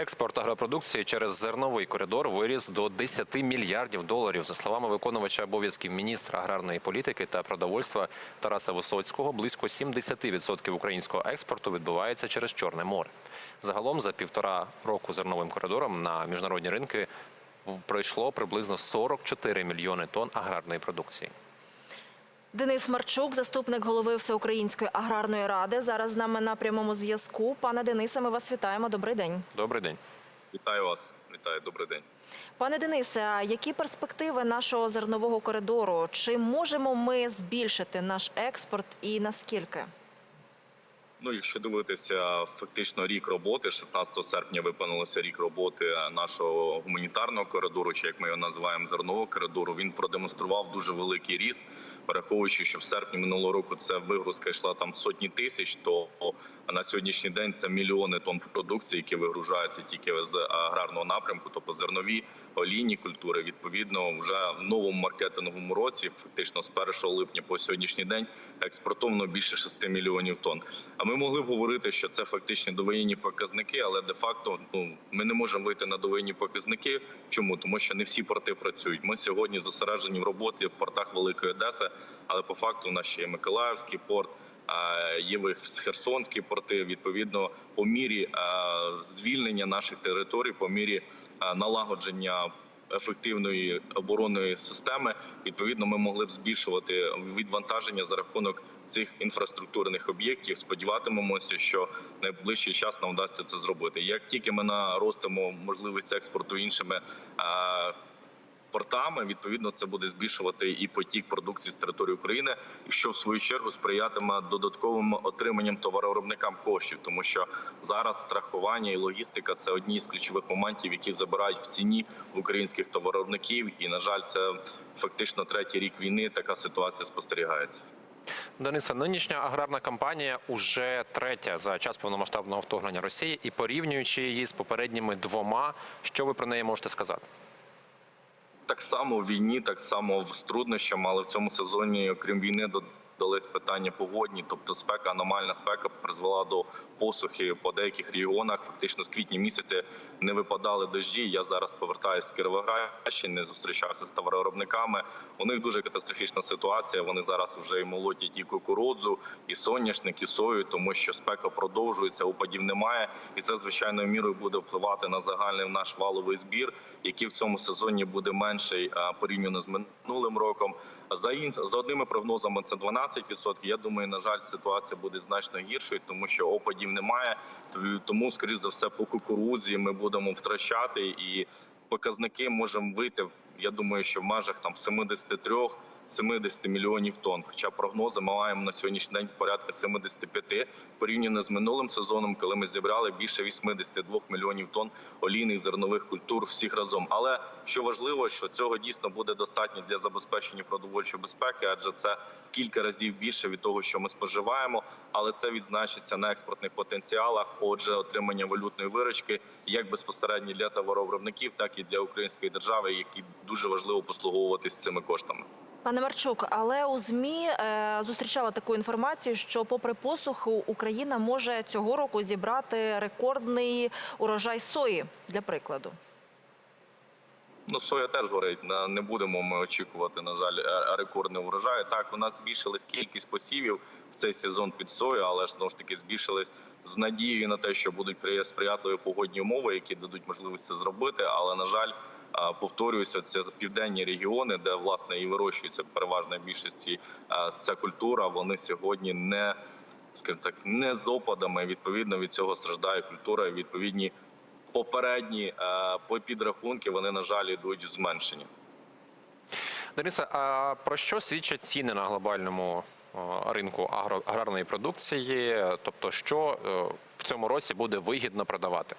Експорт агропродукції через зерновий коридор виріс до 10 мільярдів доларів. За словами виконувача обов'язків міністра аграрної політики та продовольства Тараса Висоцького, близько 70% українського експорту відбувається через Чорне море. Загалом за півтора року зерновим коридором на міжнародні ринки пройшло приблизно 44 мільйони тонн аграрної продукції. Денис Марчук, заступник голови Всеукраїнської аграрної ради, зараз з нами на прямому зв'язку. Пане Денисе, ми вас вітаємо. Добрий день. Добрий день. Вітаю вас, вітаю, добрий день. Пане Денисе, а які перспективи нашого зернового коридору? Чи можемо ми збільшити наш експорт і наскільки? Ну, якщо дивитися, фактично рік роботи, 16 серпня виповнилося рік роботи нашого гуманітарного коридору, чи як ми його називаємо зернового коридору. Він продемонстрував дуже великий ріст, враховуючи, що в серпні минулого року це вигрузка йшла там сотні тисяч, то на сьогоднішній день це мільйони тонн продукції, які вигружаються тільки з аграрного напрямку, тобто зернові олійні культури. Відповідно, вже в новому маркетинговому році, фактично з 1 липня по сьогоднішній день, експортовано більше 6 мільйонів тонн. А ми могли б говорити, що це фактично довоєнні показники, але де факто ну ми не можемо вийти на довоєнні показники. Чому тому, що не всі порти працюють. Ми сьогодні зосереджені в роботі в портах Великої Одеси, але по факту у нас ще є Миколаївський порт. А, Є Херсонські порти. Відповідно, по мірі звільнення наших територій, по мірі налагодження ефективної оборонної системи, відповідно, ми могли б збільшувати відвантаження за рахунок цих інфраструктурних об'єктів. Сподіватимемося, що найближчий час нам вдасться це зробити. Як тільки ми наростимо можливість експорту іншими. Портами відповідно це буде збільшувати і потік продукції з території України, що в свою чергу сприятиме додатковим отриманням товаровиробникам коштів, тому що зараз страхування і логістика це одні з ключових моментів, які забирають в ціні в українських товаровиробників. І на жаль, це фактично третій рік війни. Така ситуація спостерігається. Дениса, нинішня аграрна кампанія уже третя за час повномасштабного вторгнення Росії, і порівнюючи її з попередніми двома, що ви про неї можете сказати? Так само в війні, так само в труднощах, але в цьому сезоні, окрім війни, додались питання погодні, тобто спека, аномальна спека призвела до посухи по деяких регіонах. Фактично з квітня місяця не випадали дожді. Я зараз повертаюся з Кіровоградщини, зустрічався з товаровиробниками. У них дуже катастрофічна ситуація. Вони зараз вже і молотять і кукурудзу, і соняшник, і сою, тому що спека продовжується, опадів немає, і це звичайною мірою буде впливати на загальний наш валовий збір, який в цьому сезоні буде менший порівняно з минулим роком. За ін... за одними прогнозами це 12%. Я думаю, на жаль, ситуація буде значно гіршою, тому що опадів немає. Тому, скоріш за все, по кукурудзі ми будемо втрачати і показники можемо вийти. Я думаю, що в межах там 73 70 мільйонів тонн. Хоча прогнози ми маємо на сьогоднішній день порядка 75, порівняно з минулим сезоном, коли ми зібрали більше 82 мільйонів тонн олійних зернових культур всіх разом. Але що важливо, що цього дійсно буде достатньо для забезпечення продовольчої безпеки, адже це кілька разів більше від того, що ми споживаємо. Але це відзначиться на експортних потенціалах. Отже, отримання валютної виручки як безпосередньо для товаровиробників, так і для української держави, які дуже важливо послуговуватись цими коштами. Пане Марчук, але у змі е, зустрічала таку інформацію, що, попри посуху, Україна може цього року зібрати рекордний урожай сої для прикладу. Ну, соя теж горить. Не будемо ми очікувати, на жаль, е, рекордний урожай. Так, у нас збільшилась кількість посівів в цей сезон під сою, але ж знову ж таки збільшились з надією на те, що будуть сприятливі погодні умови, які дадуть можливість це зробити. Але на жаль, повторююся, це південні регіони, де власне і вирощується переважна більшості ця культура. Вони сьогодні не скажімо так, не з опадами. Відповідно від цього страждає культура. Відповідні попередні е, підрахунки вони на жаль йдуть в зменшення. Дениса, а про що свідчать ціни на глобальному ринку аграрної продукції? Тобто, що е, в цьому році буде вигідно продавати?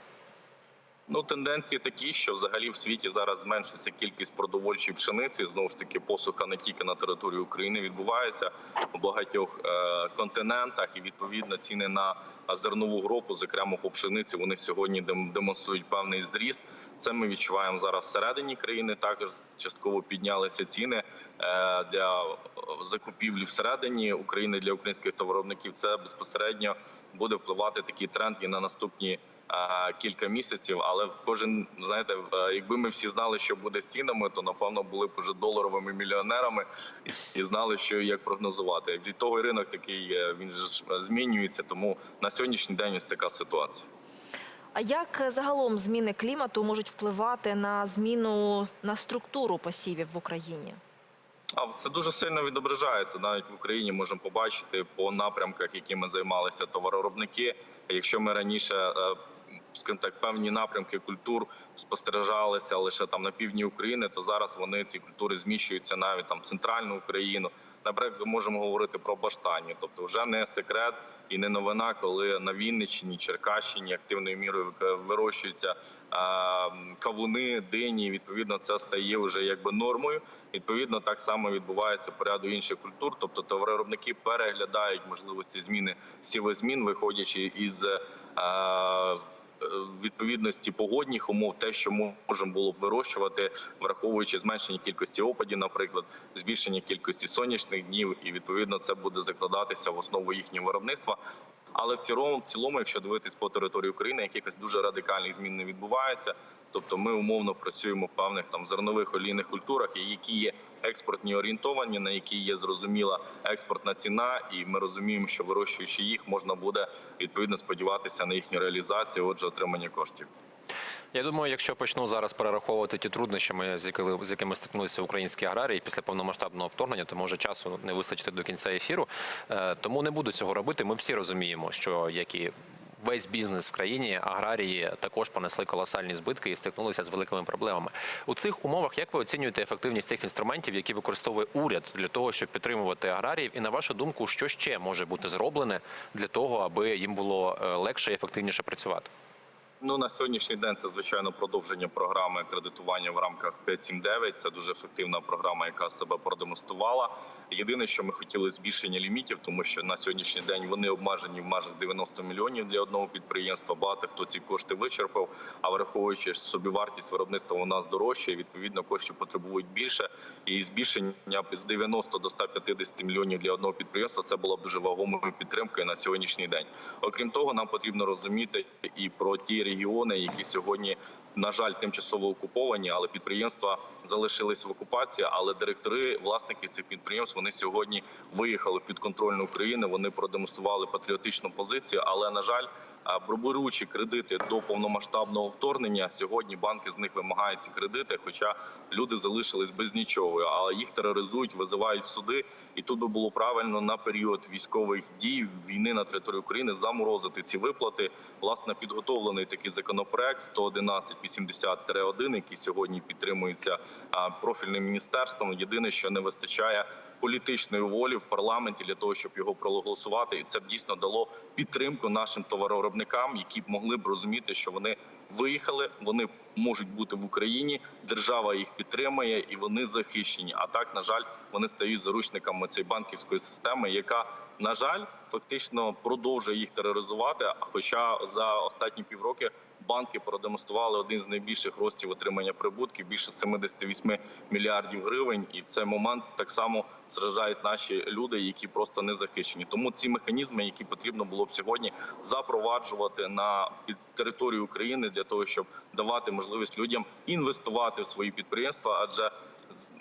Ну, тенденції такі, що взагалі в світі зараз зменшується кількість продовольчої пшениці. Знову ж таки, посуха не тільки на території України відбувається у багатьох е, континентах, і відповідно ціни на зернову групу, зокрема по пшениці, вони сьогодні демонструють певний зріст. Це ми відчуваємо зараз всередині країни. Також частково піднялися ціни е, для закупівлі всередині України для українських товаровиробників. Це безпосередньо буде впливати такий тренд і на наступні кілька місяців. Але кожен знаєте, е, якби ми всі знали, що буде з цінами, то напевно були б уже доларовими мільйонерами і, знали, що як прогнозувати. Від того ринок такий він ж е, змінюється. Тому на сьогоднішній день ось така ситуація. А як е, загалом зміни клімату можуть впливати на зміну на структуру посівів в Україні? А це дуже сильно відображається. Навіть в Україні можемо побачити по напрямках, якими займалися товароробники. Якщо ми раніше, е, скажімо так, певні напрямки культур спостерігалися лише там на півдні України, то зараз вони ці культури зміщуються навіть там центральну Україну. Наприклад, ми можемо говорити про баштані, тобто вже не секрет і не новина, коли на Вінниччині, Черкащині активною мірою вирощуються кавуни, дині. Відповідно, це стає вже якби нормою. Відповідно, так само відбувається по ряду інших культур. Тобто товаровиробники переглядають можливості зміни сівозмін, виходячи із відповідності погодних умов, те, що ми можемо було б вирощувати, враховуючи зменшення кількості опадів, наприклад, збільшення кількості сонячних днів, і відповідно це буде закладатися в основу їхнього виробництва. Але в цілому, в цілому, якщо дивитись по території України, якихось дуже радикальних змін не відбувається. Тобто ми умовно працюємо в певних там зернових олійних культурах, які є експортні орієнтовані, на які є зрозуміла експортна ціна, і ми розуміємо, що вирощуючи їх, можна буде відповідно сподіватися на їхню реалізацію, отже, отримання коштів. Я думаю, якщо почну зараз перераховувати ті труднощі, ми- з якими, стикнулися українські аграрії після повномасштабного вторгнення, то може часу не вистачити до кінця ефіру. Е, Тому не буду цього робити. Ми всі розуміємо, що як і весь бізнес в країні, аграрії також понесли колосальні збитки і стикнулися з великими проблемами. У цих умовах як ви оцінюєте ефективність цих інструментів, які використовує уряд для того, щоб підтримувати аграріїв? І на вашу думку, що ще може бути зроблене для того, аби їм було е, легше і ефективніше працювати? Ну на сьогоднішній день це звичайно продовження програми кредитування в рамках 5.7.9. Це дуже ефективна програма, яка себе продемонструвала. Єдине, що ми хотіли збільшення лімітів, тому що на сьогоднішній день вони обмежені в межах 90 мільйонів для одного підприємства. Багато хто ці кошти вичерпав. А враховуючи що собівартість виробництва у нас дорожча, і, відповідно коштів потребують більше. І збільшення з 90 до 150 мільйонів для одного підприємства це була б дуже вагомою підтримкою на сьогоднішній день. Окрім того, нам потрібно розуміти і про ті регіони, які сьогодні. На жаль, тимчасово окуповані, але підприємства залишились в окупації. Але директори, власники цих підприємств, вони сьогодні виїхали під контроль України. Вони продемонстрували патріотичну позицію. Але на жаль, беручи кредити до повномасштабного вторгнення, сьогодні банки з них вимагають ці кредити. Хоча люди залишились без нічого, а їх тероризують, визивають суди. І тут би було правильно на період військових дій війни на території України заморозити ці виплати. Власне, підготовлений такий законопроект 111.80-1, який сьогодні підтримується профільним міністерством. Єдине, що не вистачає політичної волі в парламенті для того, щоб його проголосувати, і це б дійсно дало підтримку нашим товаровиробникам, які б могли б розуміти, що вони виїхали, вони можуть бути в Україні. Держава їх підтримує і вони захищені. А так, на жаль, вони стають заручниками цієї банківської системи, яка на жаль фактично продовжує їх тероризувати. Хоча за останні півроки банки продемонстрували один з найбільших ростів отримання прибутків більше 78 мільярдів гривень, і в цей момент так само зражають наші люди, які просто не захищені. Тому ці механізми, які потрібно було б сьогодні запроваджувати на територію України для того, щоб давати можливість людям інвестувати в свої підприємства, адже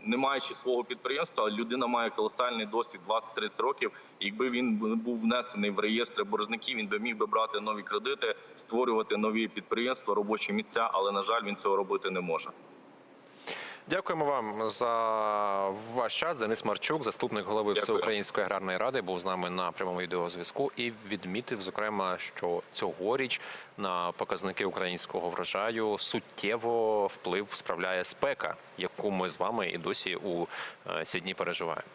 не маючи свого підприємства, людина має колосальний досвід 20-30 років. Якби він був внесений в реєстри боржників, він би міг би брати нові кредити, створювати нові підприємства, робочі місця. Але на жаль, він цього робити не може. Дякуємо вам за ваш час. Денис Марчук, заступник голови Дякую. Всеукраїнської аграрної ради, був з нами на прямому відеозв'язку і відмітив, зокрема, що цьогоріч на показники українського врожаю суттєво вплив справляє спека, яку ми з вами і досі у е, ці дні переживаємо.